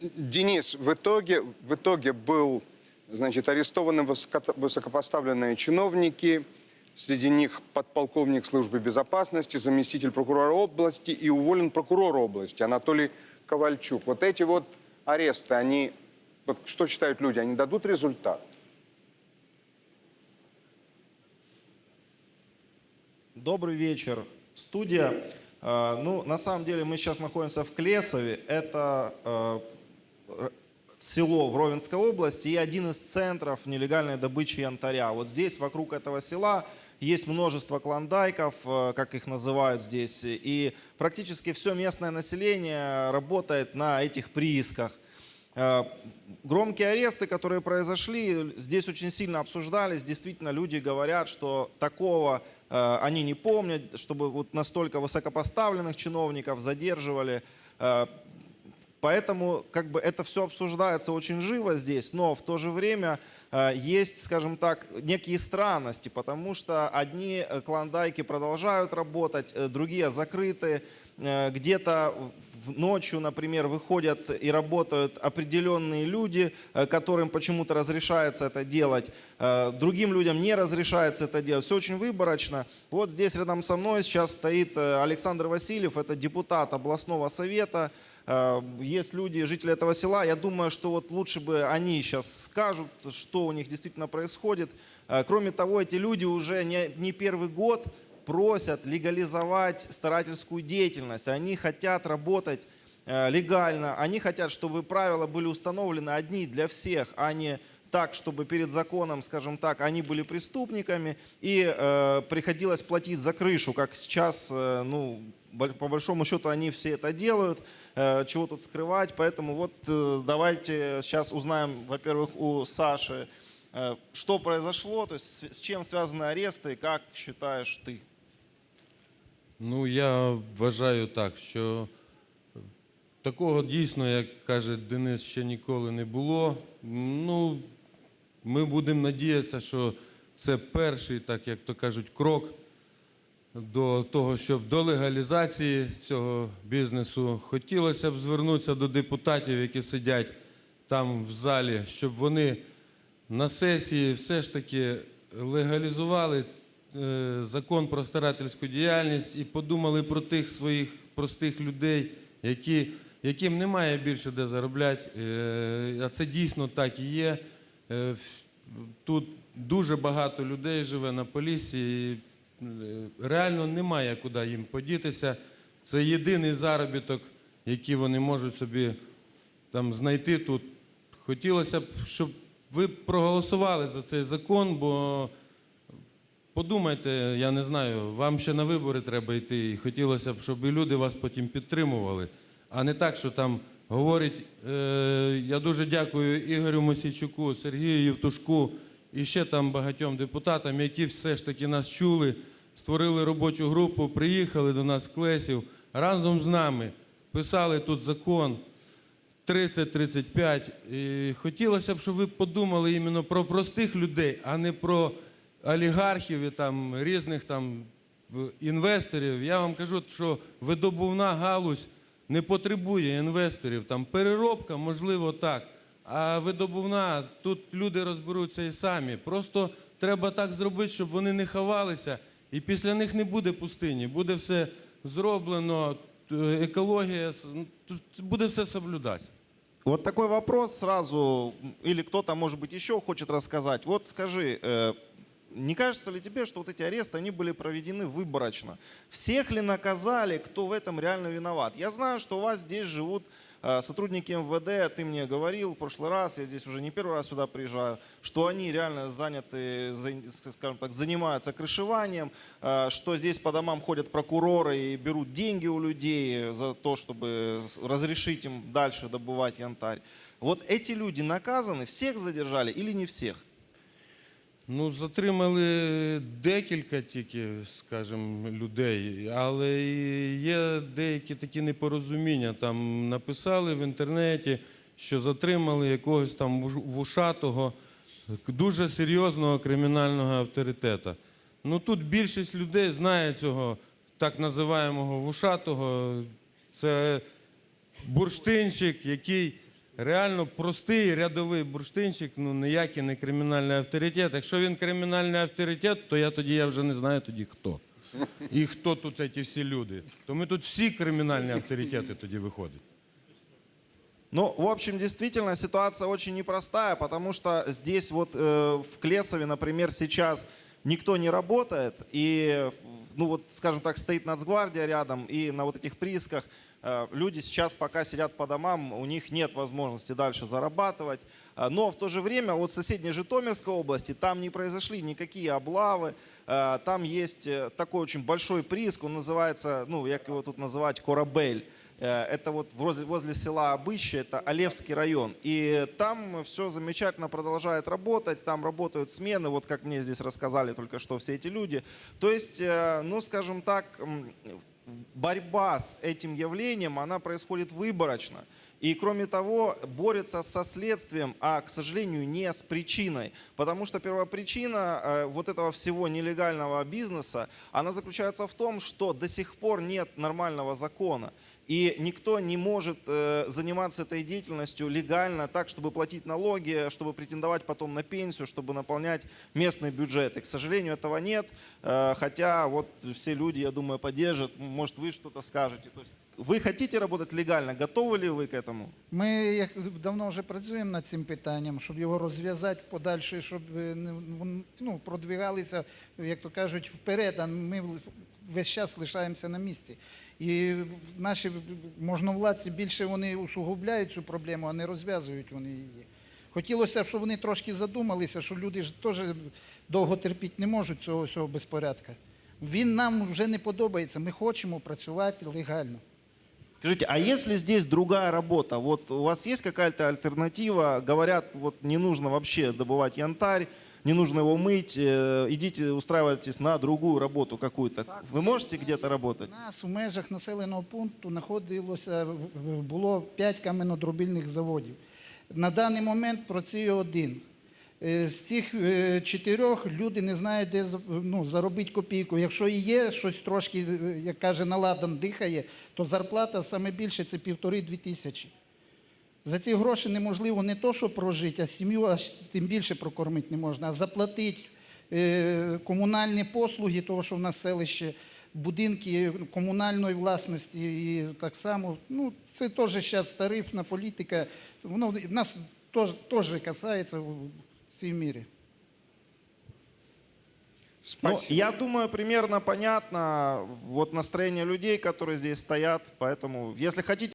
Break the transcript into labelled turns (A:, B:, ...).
A: Денис, в итоге, в итоге был, значит, арестованы высоко- высокопоставленные чиновники, среди них подполковник службы безопасности, заместитель прокурора области и уволен прокурор области Анатолий Ковальчук. Вот эти вот аресты, они, вот что считают люди, они дадут результат?
B: Добрый вечер, студия. Э, Ну, на самом деле мы сейчас находимся в Клесове. Это э, село в Ровенской области и один из центров нелегальной добычи янтаря. Вот здесь, вокруг этого села, есть множество клондайков, э, как их называют здесь, и практически все местное население работает на этих приисках. Э, Громкие аресты, которые произошли, здесь очень сильно обсуждались. Действительно, люди говорят, что такого э, они не помнят, чтобы вот настолько высокопоставленных чиновников задерживали. Поэтому как бы это все обсуждается очень живо здесь, но в то же время э, есть, скажем так, некие странности, потому что одни э, клондайки продолжают работать, э, другие закрыты. Где-то ночью, например, выходят и работают определенные люди, которым почему-то разрешается это делать, другим людям не разрешается это делать. Все очень выборочно. Вот здесь рядом со мной сейчас стоит Александр Васильев, это депутат областного совета. Э, Есть люди, жители этого села. Я думаю, что вот лучше бы они сейчас скажут, что у них действительно происходит. Э, Кроме того, эти люди уже не, первый год просят легализовать старательскую деятельность. Они хотят работать э, легально. Они хотят, чтобы правила были установлены одни для всех, а не так, чтобы перед законом, скажем так, они были преступниками и э, приходилось платить за крышу, как сейчас, э, ну, по большому счету они все это делают, э, чего тут скрывать. Поэтому вот э, давайте сейчас узнаем, во-первых, у Саши, э, что произошло, то есть с чем связаны аресты, как считаешь ты?
C: Ну, я вважаю так, що такого дійсно, як каже Денис, ще ніколи не було. Ну, ми будемо надіятися, що це перший, так як то кажуть, крок до того, щоб до легалізації цього бізнесу хотілося б звернутися до депутатів, які сидять там в залі, щоб вони на сесії все ж таки легалізували е, закон про старательську діяльність і подумали про тих своїх простих людей, які, яким немає більше де заробляти. Е, А це дійсно так і є. Е, Тут дуже багато людей живе на Поліссі, і е, реально немає куди їм подітися. Це єдиний заробіток, який вони можуть собі там знайти тут. Хотілося б, щоб ви проголосували за цей закон, бо подумайте, я не знаю, вам ще на вибори треба йти. І хотілося б, щоб і люди вас потім підтримували, а не так, що там говорять. Е, я дуже дякую Ігорю Мосійчуку, Сергію Євтушку і ще там багатьом депутатам, які все ж таки нас чули, створили робочу групу, приїхали до нас в Клесів, разом з нами писали тут закон. 30-35. І хотілося б, щоб ви подумали іменно про простих людей, а не про олігархів і там різних там інвесторів. Я вам кажу, що видобувна галузь не потребує інвесторів. Там переробка, можливо, так. А видобувна, тут люди розберуться і самі. Просто треба так зробити, щоб вони не ховалися, і після них не буде пустині. Буде все зроблено, екологія, ну, буде все соблюдатися.
B: Вот такой вопрос сразу, или кто-то, может быть, еще хочет рассказать. Вот скажи, э, не кажется ли тебе, что вот эти аресты, они были проведены выборочно? Всех ли наказали, кто в этом реально виноват? Я знаю, что у вас здесь живут э, сотрудники МВД, ты мне говорил в прошлый раз, я здесь уже не первый раз сюда приезжаю, что они реально заняты, за- скажем так, занимаются крышеванием, э, что здесь по домам ходят прокуроры и берут деньги у людей за то, чтобы разрешить им дальше добывать янтарь. Вот эти люди наказаны, всех задержали или не всех?
C: Ну, затримали декілька тільки, скажімо, людей, але є деякі такі непорозуміння. Там написали в інтернеті, що затримали якогось там вушатого, дуже серйозного кримінального авторитета. Ну тут більшість людей знає цього так називаємого вушатого. Це бурштинщик, який реально простий рядовий бурштинщик, ну ніякий не кримінальний авторитет. Якщо він кримінальний авторитет, то я тоді я вже не знаю тоді хто. І хто тут ці всі люди. То ми тут всі кримінальні авторитети тоді виходять.
B: Ну, в общем, действительно, ситуация очень непростая, потому что здесь вот э, в Клесове, например, сейчас никто не работает, и, ну вот, скажем так, стоит Нацгвардия рядом, и на вот этих приисках э, люди сейчас пока сидят по домам, у них нет возможности дальше зарабатывать. А, Но в то же время вот в соседней Житомирской области там не произошли никакие облавы, э, там есть э, такой очень большой прииск, он называется, ну, як его тут называть, Корабель. Э, Это вот возле, возле села Обыще, это Олевский район. И там все замечательно продолжает работать, там работают смены, вот как мне здесь рассказали только что все эти люди. То есть, э, ну скажем так, борьба с этим явлением, она происходит выборочно. И кроме того, борется со следствием, а, к сожалению, не с причиной. Потому что первопричина э, вот этого всего нелегального бизнеса, она заключается в том, что до сих пор нет нормального закона. И никто не может э, заниматься этой деятельностью легально, так, чтобы платить налоги, чтобы претендовать потом на пенсию, чтобы наполнять местный бюджет. И, к сожалению, этого нет. Э, хотя вот все люди, я думаю, поддержат. Может, вы что-то скажете. То есть вы хотите работать легально? Готовы ли вы к этому?
D: Ми як давно вже працюємо над цим питанням, щоб його розв'язати подальше, щоб е, не- ну, продвигалися, як то кажуть, вперед, а ми весь час лишаємося на місці. І наші можновладці більше вони усугубляють цю проблему, а не розв'язують вони її. Хотілося б, щоб вони трошки задумалися, що люди ж теж довго терпіти не можуть цього всього безпорядка. Він нам вже не подобається. Ми хочемо працювати легально.
B: Скажите, а если здесь другая работа? Вот у вас есть какая-то альтернатива? Говорят, вот не нужно вообще добывать янтарь, не нужно его мыть, э, идите устраивайтесь на другую работу какую-то. Вы можете где-то работать?
D: У нас у межах населеного пункту знаходилося було 5 каменодробільних заводів. На даний момент працює один. Е, З цих е, чотирьох люди не знають, де за- ну, заробити копійку. Якщо і є щось трошки, е, як каже, наладан дихає, то зарплата саме більше це півтори-дві тисячі. За ці гроші неможливо не то, що прожити, а сім'ю аж тим більше прокормити не можна, а заплатити е, комунальні послуги, того, що в нас селище, будинки комунальної власності і так само. Ну, це теж зараз тарифна політика. Воно нас теж, теж касається в цій мірі.
B: Ну, я думаю, примерно понятно вот настроение людей, которые здесь стоят. Поэтому, если хотите,